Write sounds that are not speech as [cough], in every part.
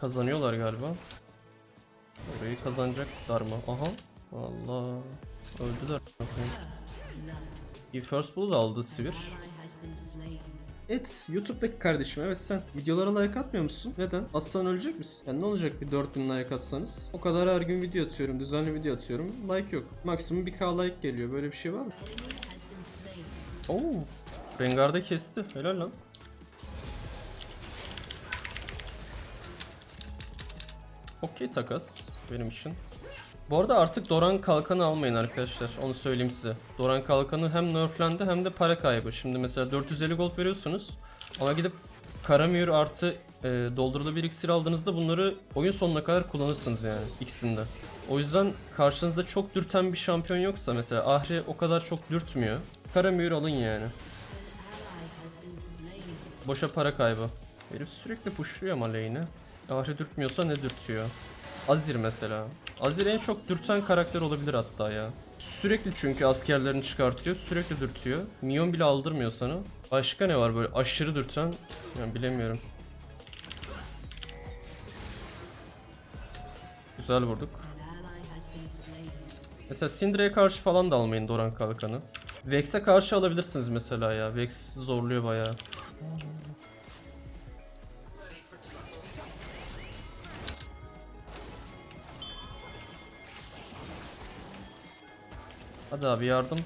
Kazanıyorlar galiba. Orayı kazanacaklar mı? Aha. Allah. Öldüler. Bir first blood aldı Sivir. Evet, YouTube'daki kardeşim evet sen videolara like atmıyor musun? Neden? Atsan ölecek misin? Yani ne olacak bir 4000 like atsanız? O kadar her gün video atıyorum, düzenli video atıyorum. Like yok. Maksimum 1k like geliyor. Böyle bir şey var mı? Oo. Rengar'da kesti. Helal lan. Okey takas benim için. Bu arada artık Doran Kalkan'ı almayın arkadaşlar. Onu söyleyeyim size. Doran Kalkan'ı hem nerflendi hem de para kaybı. Şimdi mesela 450 gold veriyorsunuz. Ama gidip Karamür artı e, doldurulu bir iksir aldığınızda bunları oyun sonuna kadar kullanırsınız yani ikisinde. O yüzden karşınızda çok dürten bir şampiyon yoksa mesela Ahri o kadar çok dürtmüyor. Karamür alın yani. Boşa para kaybı. Herif sürekli pushluyor ama lane'i. Ahri dürtmüyorsa ne dürtüyor? Azir mesela. Azir en çok dürten karakter olabilir hatta ya. Sürekli çünkü askerlerini çıkartıyor, sürekli dürtüyor. Minyon bile aldırmıyor sana. Başka ne var böyle aşırı dürten? Yani bilemiyorum. Güzel vurduk. Mesela Syndra'ya karşı falan da almayın Doran Kalkan'ı. Vex'e karşı alabilirsiniz mesela ya. Vex zorluyor bayağı. Hadi abi yardım.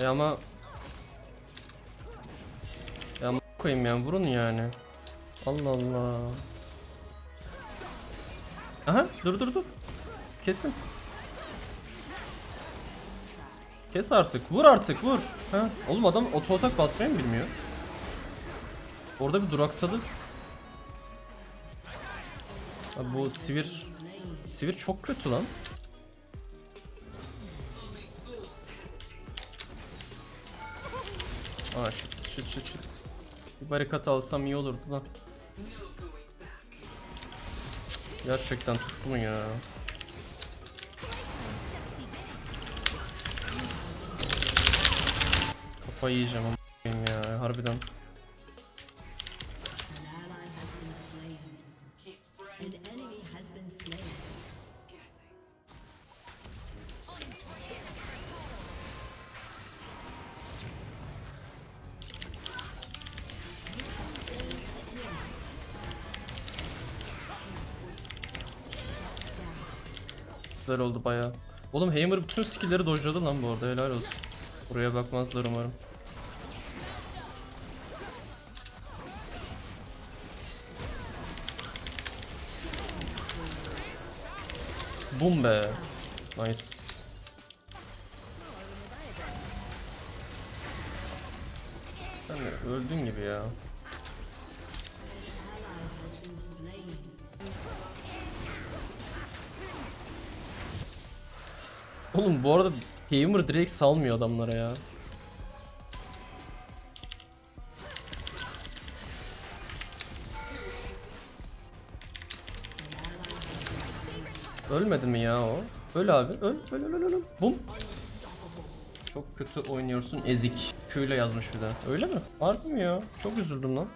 E ama Ya ama koyayım yani vurun yani. Allah Allah. Aha dur dur dur. Kesin. Kes artık. Vur artık vur. Ha. Oğlum adam oto atak basmayı mı bilmiyor? Orada bir duraksadı. Abi bu sivir sivir çok kötü lan. Aa shit shit shit shit. Bir barikat alsam iyi olurdu lan. Gerçekten tuttu mu ya? Kafayı yiyeceğim ama ya harbiden. Güzel oldu baya. Oğlum Hammer bütün skill'leri dojladı lan bu arada helal olsun. Buraya bakmazlar umarım. Bum be. Nice. Sen de öldün gibi ya. Oğlum bu arada Hammer direkt salmıyor adamlara ya. Ölmedi mi ya o? Öl abi. Öl. Öl öl öl öl. Bum. Çok kötü oynuyorsun ezik. Q ile yazmış bir de. Öyle mi? Harbi mi ya? Çok üzüldüm lan.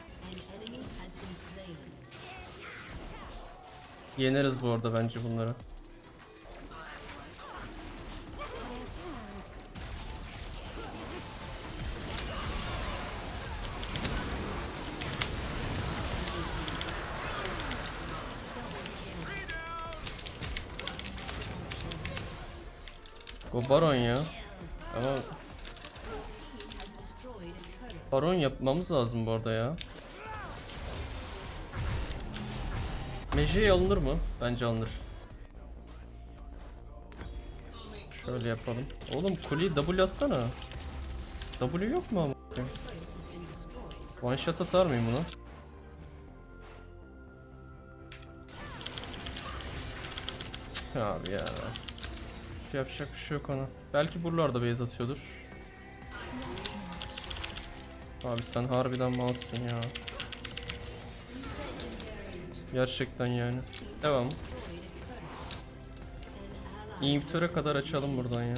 Yeneriz bu arada bence bunları. O baron ya. Ama baron yapmamız lazım bu arada ya. Mejey alınır mı? Bence alınır. Şöyle yapalım. Oğlum kuleyi W atsana. W yok mu ama? One shot atar mıyım buna? Cık, Abi ya. Yapacak bir şey yok ona. Belki buralarda base atıyordur. Abi sen harbiden malsın ya. Gerçekten yani. Devam. İnhibitöre kadar açalım buradan ya.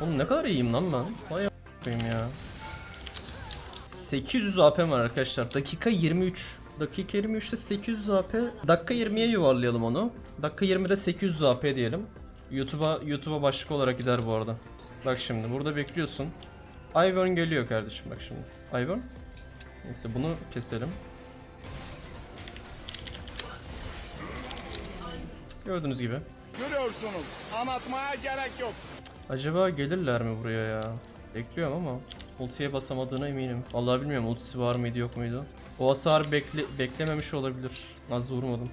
Oğlum ne kadar iyiyim lan ben. Vay a**ayım ya. 800 AP var arkadaşlar. Dakika 23. Dakika 23'te 800 AP. Dakika 20'ye yuvarlayalım onu. Dakika 20'de 800 AP diyelim. YouTube'a YouTube'a başlık olarak gider bu arada. Bak şimdi burada bekliyorsun. Ivern geliyor kardeşim bak şimdi. Ivern. Neyse bunu keselim. Gördüğünüz gibi. Görüyorsunuz. Anlatmaya gerek yok. Acaba gelirler mi buraya ya? Bekliyorum ama ultiye basamadığına eminim. Vallahi bilmiyorum ultisi var mıydı yok muydu. O hasar bekle beklememiş olabilir. Az vurmadım.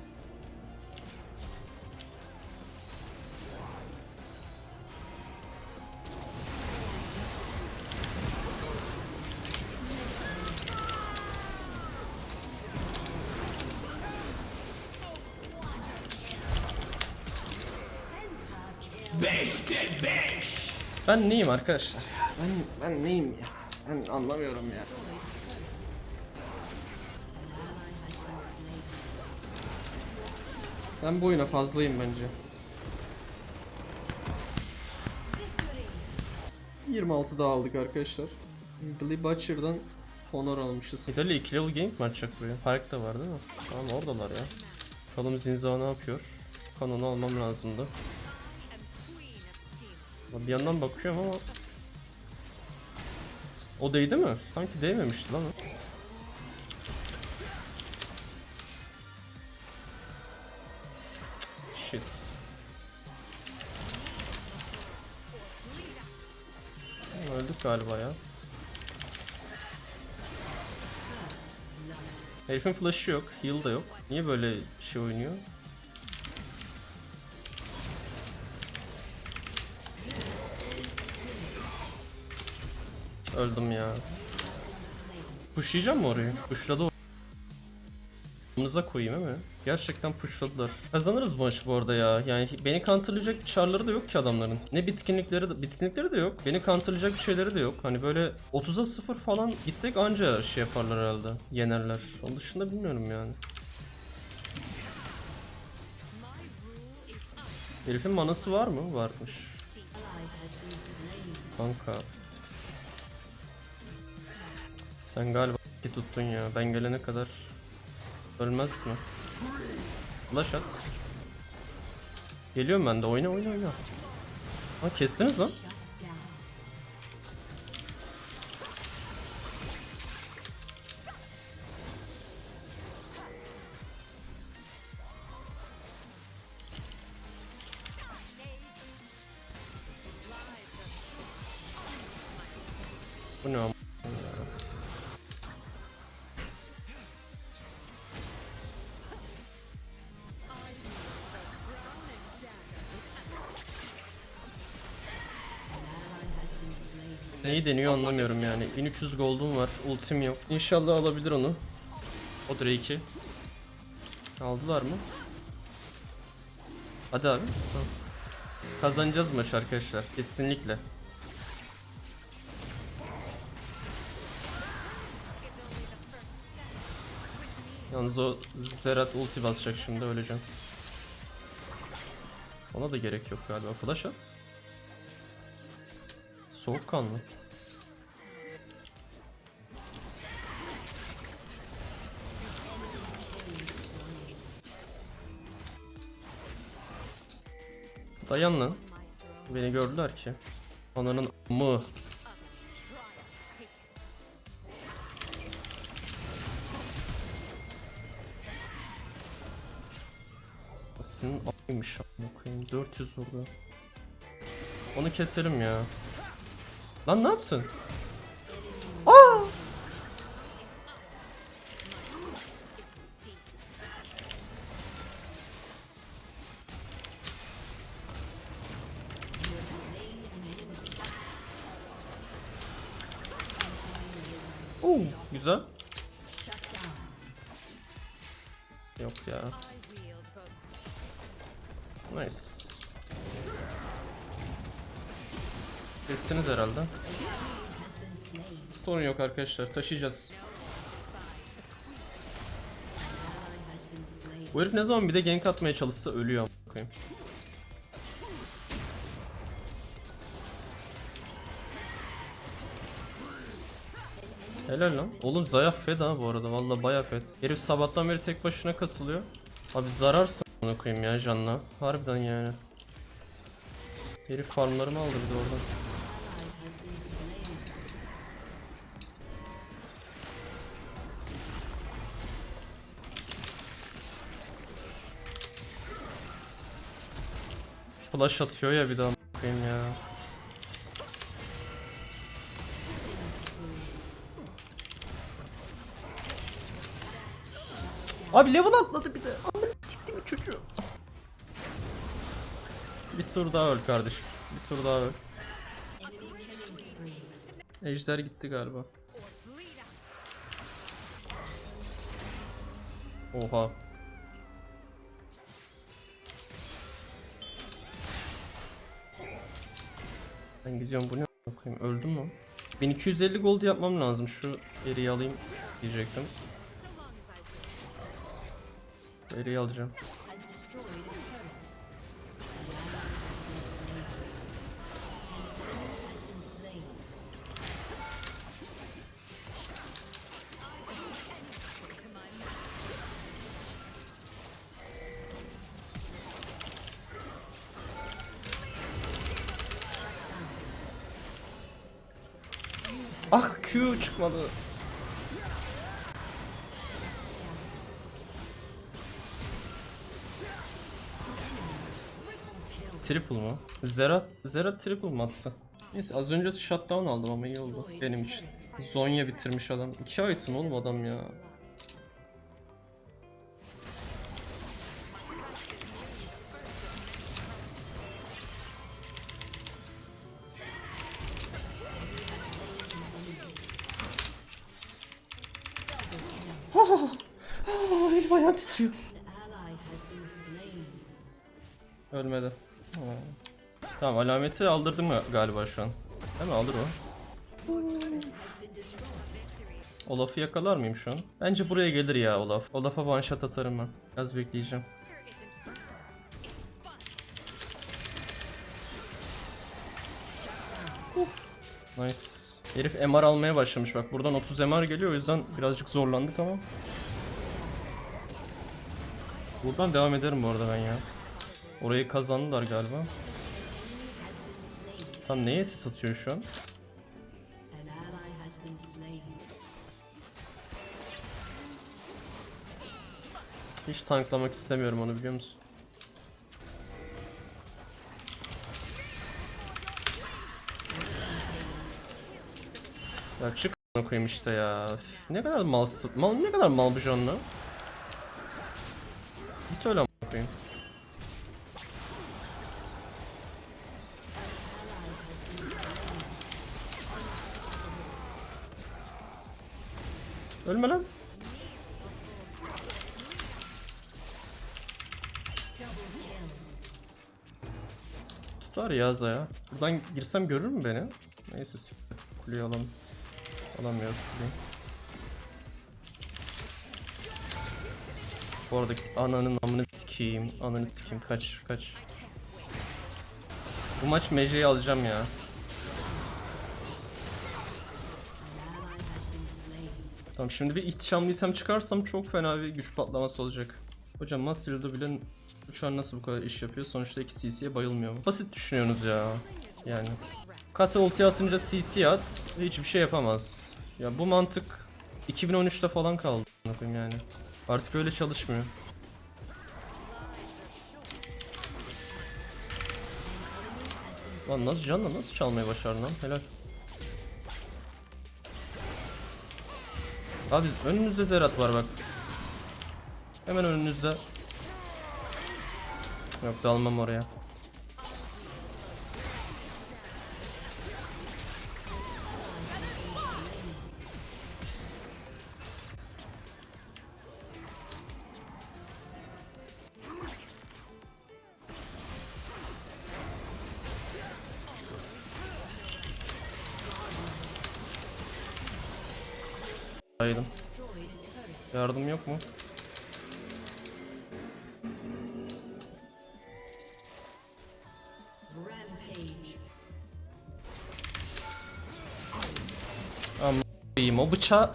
Ben neyim arkadaşlar? Ben ben neyim ya? Ben anlamıyorum ya. Ben bu oyuna fazlayım bence. 26 daha aldık arkadaşlar. Billy Butcher'dan honor almışız. Nidalee 2 level gank mi atacak buraya? Park da var değil mi? Tamam oradalar ya. Bakalım Zinza ne yapıyor? Kanonu almam lazımdı. Bir yandan bakıyorum ama O değdi mi? Sanki değmemişti lan. Shit. Öldük galiba ya. Herifin flash'ı yok, heal da yok. Niye böyle şey oynuyor? Öldüm ya. Pushlayacağım mı orayı? Pushladı o. Amınıza koyayım ama. Gerçekten pushladılar. Kazanırız bu maçı bu arada ya. Yani beni counterlayacak çarları da yok ki adamların. Ne bitkinlikleri de, bitkinlikleri de yok. Beni counterlayacak bir şeyleri de yok. Hani böyle 30'a 0 falan gitsek anca şey yaparlar herhalde. Yenerler. Onun dışında bilmiyorum yani. Herifin manası var mı? Varmış. Kanka. Sen galiba ki tuttun ya. Ben gelene kadar ölmez mi? Flash at. Geliyorum ben de. Oyna oyna oyna. Ha kestiniz lan. Deniyor anlamıyorum yani. 1300 gold'um var. Ultim yok. İnşallah alabilir onu. O Drake'i. Aldılar mı? Hadi abi. Kazanacağız maç arkadaşlar. Kesinlikle. Yalnız o Zerat ulti basacak şimdi öleceğim. Ona da gerek yok galiba. Flash at. Soğukkanlı. Dayan lan. Beni gördüler ki. Onların mı? Senin a**ymış koyayım. 400 vurdu. Onu keselim ya. Lan ne yaptın? Güzel. Yok ya. Nice. Kestiniz herhalde. Sorun yok arkadaşlar. Taşıyacağız. Bu herif ne zaman bir de gank atmaya çalışsa ölüyor amına Helal lan. Oğlum Zaya fed ha bu arada. Valla baya fed. Herif sabahtan beri tek başına kasılıyor. Abi zararsın bunu koyayım ya canla. Harbiden yani. Herif farmlarımı aldı bir de oradan. Flash atıyor ya bir daha koyayım ya. Abi level atladı bir de. Amına sikti mi çocuğu? Bir tur daha öl kardeşim. Bir tur daha öl. Ejder gitti galiba. Oha. Ben gidiyorum bu ne öldüm mü? 1250 gold yapmam lazım şu eriyi alayım diyecektim. Eriyi alacağım. Ah Q çıkmadı. Triple mu? Zera, Zera triple mı atsa? Neyse az önce shutdown aldım ama iyi oldu benim için. Zonya bitirmiş adam. 2 item oğlum adam ya. [laughs] Titriyor. Ölmedi. Tamam alameti aldırdım ga- galiba şu an. Değil mi alır o. Olaf'ı yakalar mıyım şu an? Bence buraya gelir ya Olaf. Olaf'a one shot atarım ben. Biraz bekleyeceğim. Nice. Herif MR almaya başlamış bak. Buradan 30 MR geliyor o yüzden birazcık zorlandık ama. Buradan devam ederim bu arada ben ya. Orayı kazandılar galiba. Tam neye ses atıyor şu an? Hiç tanklamak istemiyorum onu biliyor musun? Ya çık koyayım işte ya. Ne kadar mal mal ne kadar mal bu canlı. Git öyle koyayım. Ölme lan. Tutar ya. Buradan girsem görür mü beni? Neyse siktir. Kuleyi alalım. Alamıyoruz kuleyi. Bu arada ananın amını sikeyim. Ananı sikeyim. Kaç kaç. Bu maç Mece'yi alacağım ya. Tamam şimdi bir ihtişamlı item çıkarsam çok fena bir güç patlaması olacak. Hocam Master'da bilen uçağın nasıl bu kadar iş yapıyor? Sonuçta iki CC'ye bayılmıyor mu? Basit düşünüyorsunuz ya. Yani. Kata ulti atınca CC at, hiçbir şey yapamaz. Ya bu mantık 2013'te falan kaldı. yani. Artık öyle çalışmıyor. Lan nasıl canla nasıl çalmayı başardın lan? Helal. Abi önünüzde Zerat var bak. Hemen önünüzde. Yok dalmam oraya. İyiyim o bıçağı...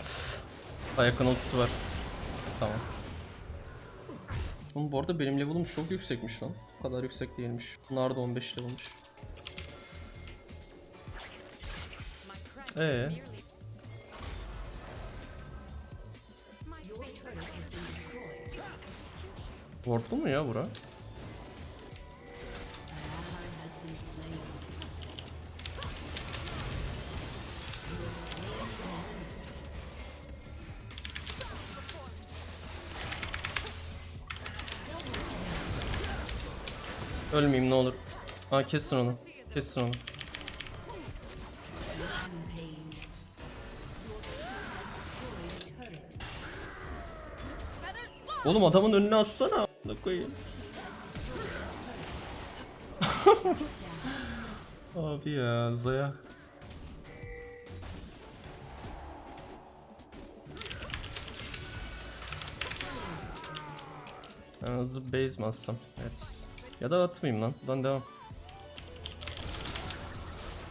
Ayakın ultisi var. Tamam. Oğlum bu arada benim level'ım çok yüksekmiş lan. Bu kadar yüksek değilmiş. Bunlar da 15 level'mış. Ee, Wardlu mu ya bura? Ölmeyeyim ne olur. Ha kesin onu. Kesin onu. Oğlum adamın önüne atsana. Ne koyayım. [laughs] Abi ya Zaya. Hızlı base mi atsam? Evet. Ya da atmayayım lan. Buradan devam.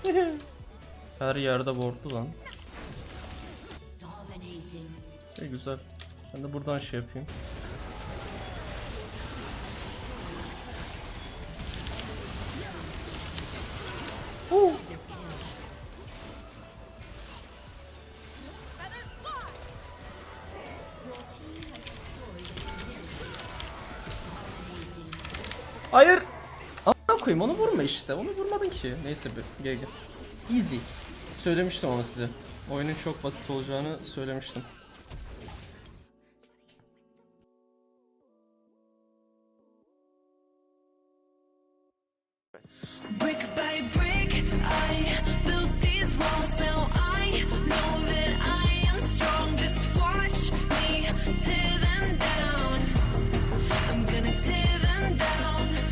[laughs] Her yerde wardlu lan. İyi güzel. Ben de buradan şey yapayım. Hayır. Amına koyayım onu vurma işte. Onu vurmadın ki. Neyse bir GG. Easy. Söylemiştim ama size. Oyunun çok basit olacağını söylemiştim.